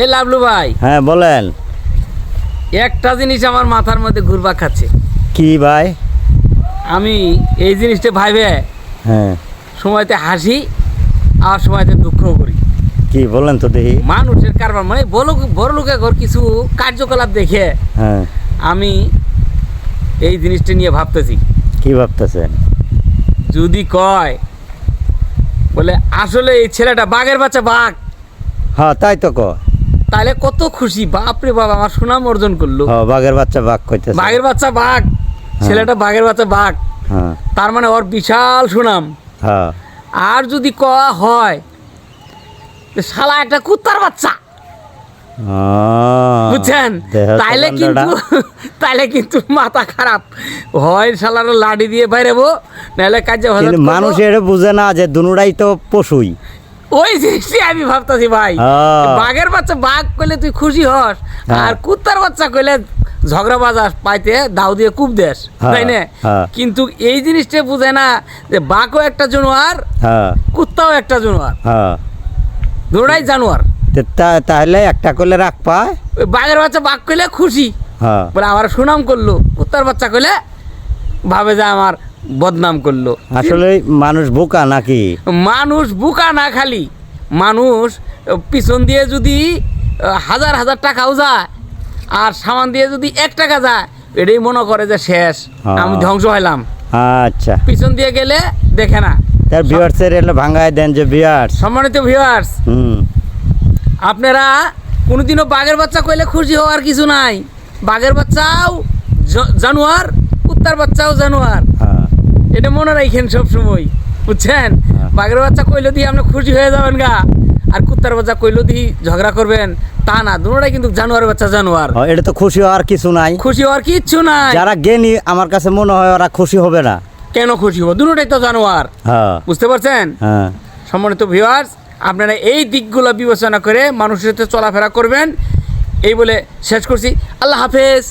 এ লাভলু ভাই। হ্যাঁ বলেন। একটা জিনিস আমার মাথার মধ্যে ঘুরবা খাচ্ছে। কি ভাই? আমি এই জিনিসটা ভাইবে হ্যাঁ। সময়তে হাসি আর সময়তে দুঃখ করি। কি বলেন তো দেখি। মানুষের কারবার মানে বড় বড় লোকের ঘর কিছু কার্যকলাপ দেখে হ্যাঁ। আমি এই জিনিসটা নিয়ে ভাবতেছি। কি ভাবতেছেন? যদি কয় বলে আসলে এই ছেলেটা বাঘের বাচ্চা বাঘ। হ্যাঁ তাই তো ক তাহলে কত খুশি। বাপ আমার সুনাম অর্জন করল। হ্যাঁ বাঘের বাচ্চা বাঘ কইতেছে। বাঘের বাচ্চা বাঘ। ছেলেটা বাঘের বাচ্চা বাঘ। হ্যাঁ। তার মানে ওর বিশাল সুনাম। হ্যাঁ। আর যদি কয়া হয় শালা একটা কুত্তার বাচ্চা। বুঝছেন? তাইলে। কিন্তু তাইলে কিন্তু মাথা খারাপ। হয় শালার লাঠি দিয়ে বাইরেবো নাহলে কাজে মানুষ এটা বুঝে না যে দুনুরাই তো পশুই। ওই জিনিসটি আমি ভাবতাছি ভাই। বাঘের বাচ্চা বাঘ কইলে তুই খুশি হস হ্যাঁ। আর কুত্তার বাচ্চা কইলে ঝগড়া বাজাস পাইতে দাও দিয়ে কূপ দেস হ্যাঁ, তাই না? হ্যাঁ। কিন্তু এই জিনিসটা বুঝে না যে বাঘও একটা জানোয়ার কুত্তাও একটা জানোয়ার। দুটাই জানোয়ার। তাহলে একটা করলে রাখ পায়? বাঘের বাচ্চা বাঘ কইলে খুশি। বলে আমার সুনাম করল। কুত্তার বাচ্চা কইলে ভাবে যে আমার বদনাম করল। আসলে মানুষ বোকা নাকি? মানুষ বোকা না খালি। মানুষ পিছন দিয়ে যদি হাজার হাজার টাকাও যায় আর সামান দিয়ে যদি এক টাকা যায় এটাই মনে করে যে শেষ। হ্যাঁ। আমি ধ্বংস হইলাম। আচ্ছা। পিছন দিয়ে গেলে দেখে না। তার ভিউয়ার্সের এলে ভাঙ্গায় দেন যে ভিউয়ার্স সম্মানিত ভিউয়ার্স আপনারা কোনোদিনও বাঘের বাচ্চা কইলে খুশি হওয়ার কিছু নাই। বাঘের বাচ্চাও জানোয়ার কুত্তার বাচ্চাও জানোয়ার। এটা মনে রাখেন সব সময় বুঝছেন? হ্যাঁ। বাঘের বাচ্চা কইলো দিয়ে আপনি খুশি হয়ে যাবেন গা। আর কুত্তার বাচ্চা কইলো দিয়ে ঝগড়া করবেন তা না দুটোটাই কিন্তু জানোয়ার বাচ্চা জানোয়ার। এটা তো খুশি হওয়ার কিছু নাই। খুশি হওয়ার কিচ্ছু নাই। যারা জ্ঞানী আমার কাছে মনে হয় ওরা খুশি হবে না। কেন খুশি হব? দুটোটাই তো জানোয়ার। হ্যাঁ। বুঝতে পারছেন? হ্যাঁ। সম্মানিত ভিউয়ার্স আপনারা এই দিকগুলো বিবেচনা করে মানুষের সাথে চলাফেরা করবেন। এই বলে শেষ করছি। আল্লাহ হাফেজ।